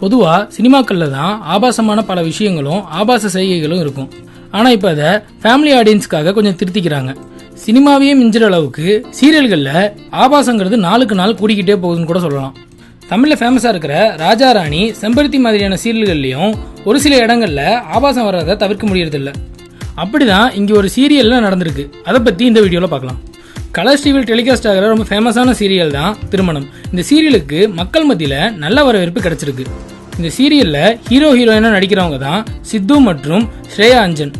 பொதுவா சினிமாக்கள்ல தான் ஆபாசமான பல விஷயங்களும் ஆபாச செய்கைகளும் இருக்கும். ஆனா இப்ப அதை ஃபேமிலி ஆடியன்ஸ்க்காக கொஞ்சம் திருத்திக்கிறாங்க. சினிமாவையே மிஞ்சிற அளவுக்கு சீரியல்கள்ல ஆபாசங்கிறது நாளுக்கு நாள் கூடிக்கிட்டே போகுதுன்னு கூட சொல்லலாம். தமிழ்ல ஃபேமஸா இருக்கிற ராஜா ராணி செம்பருத்தி மாதிரியான சீரியல்கள்லயும் ஒரு சில இடங்கள்ல ஆபாசம் வர்றதை தவிர்க்க முடியறதில்ல. அப்படிதான் இங்க ஒரு சீரியல்ல நடந்திருக்கு. அதை பத்தி இந்த வீடியோல பார்க்கலாம். கலர்ஸ் டிவியில் டெலிகாஸ்ட் ஆகிற ரொம்ப ஃபேமஸான சீரியல் தான் திருமணம். இந்த சீரியலுக்கு மக்கள் மத்தியில் நல்ல வரவேற்பு கிடைச்சிருக்கு. இந்த சீரியலில் ஹீரோ ஹீரோயினாக நடிக்கிறவங்க தான் சித்து மற்றும் ஸ்ரேயா அஞ்சன்.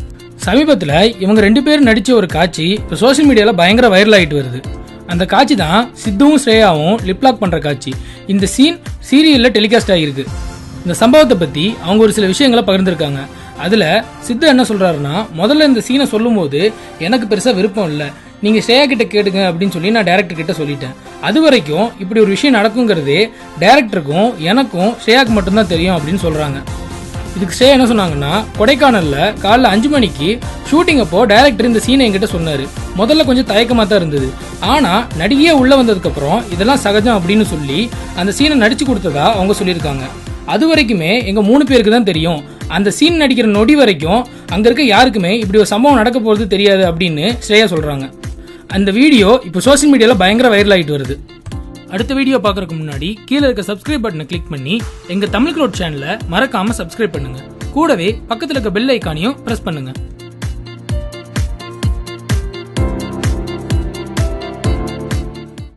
சமீபத்தில் இவங்க ரெண்டு பேரும் நடித்த ஒரு காட்சி இப்போ சோஷியல் மீடியாவில் பயங்கர வைரல் ஆகிட்டு வருது. அந்த காட்சி தான் சித்துவும் ஸ்ரேயாவும் லிப்லாக் பண்ணுற காட்சி. இந்த சீன் சீரியலில் டெலிகாஸ்ட் ஆகியிருக்கு இந்த சம்பவத்தை பற்றி அவங்க ஒரு சில விஷயங்களை பகிர்ந்திருக்காங்க. அதில் சித்து என்ன சொல்கிறாருன்னா முதல்ல இந்த சீனை சொல்லும்போது எனக்கு பெருசாக விருப்பம் இல்லை. நீங்கள் ஸ்ரேயா கிட்ட கேட்டுங்க அப்படின்னு சொல்லி நான் டேரக்டர் கிட்ட சொல்லிட்டேன். அது வரைக்கும் இப்படி ஒரு விஷயம் நடக்குங்கிறதே டேரக்டருக்கும் எனக்கும் ஸ்ரேயாக்கு மட்டும்தான் தெரியும் அப்படின்னு சொல்கிறாங்க இதுக்கு ஸ்ரேயா என்ன சொன்னாங்கன்னா கொடைக்கானலில் காலைல அஞ்சு மணிக்கு ஷூட்டிங் அப்போ டைரக்டர் இந்த சீனை என்கிட்ட சொன்னாரு. முதல்ல கொஞ்சம் தயக்கமாக தான் இருந்தது. ஆனால் நடிகையே உள்ளே வந்ததுக்கப்புறம் இதெல்லாம் சகஜம் அப்படின்னு சொல்லி அந்த சீனை நடிச்சு கொடுத்ததா அவங்க சொல்லியிருக்காங்க. அது வரைக்குமே எங்கள் மூணு பேருக்கு தான் தெரியும். அந்த சீன் நடிக்கிற நொடி வரைக்கும் அங்கே இருக்க யாருக்குமே இப்படி ஒரு சம்பவம் நடக்க போகிறது தெரியாது அப்படின்னு ஸ்ரேயா சொல்கிறாங்க அந்த வீடியோ இப்போ சோஷியல் மீடியாவில் பயங்கர வைரல் ஆகிட்டு வருது. அடுத்த வீடியோ பார்க்கறதுக்கு முன்னாடி கீழே இருக்க சப்ஸ்கிரைப் பட்டனை கிளிக் பண்ணி எங்கள் தமிழ் க்ரோட் சேனலை மறக்காமல் சப்ஸ்கிரைப் பண்ணுங்க. கூடவே பக்கத்தில் இருக்க பெல் ஐக்கானையும் ப்ரெஸ் பண்ணுங்கள்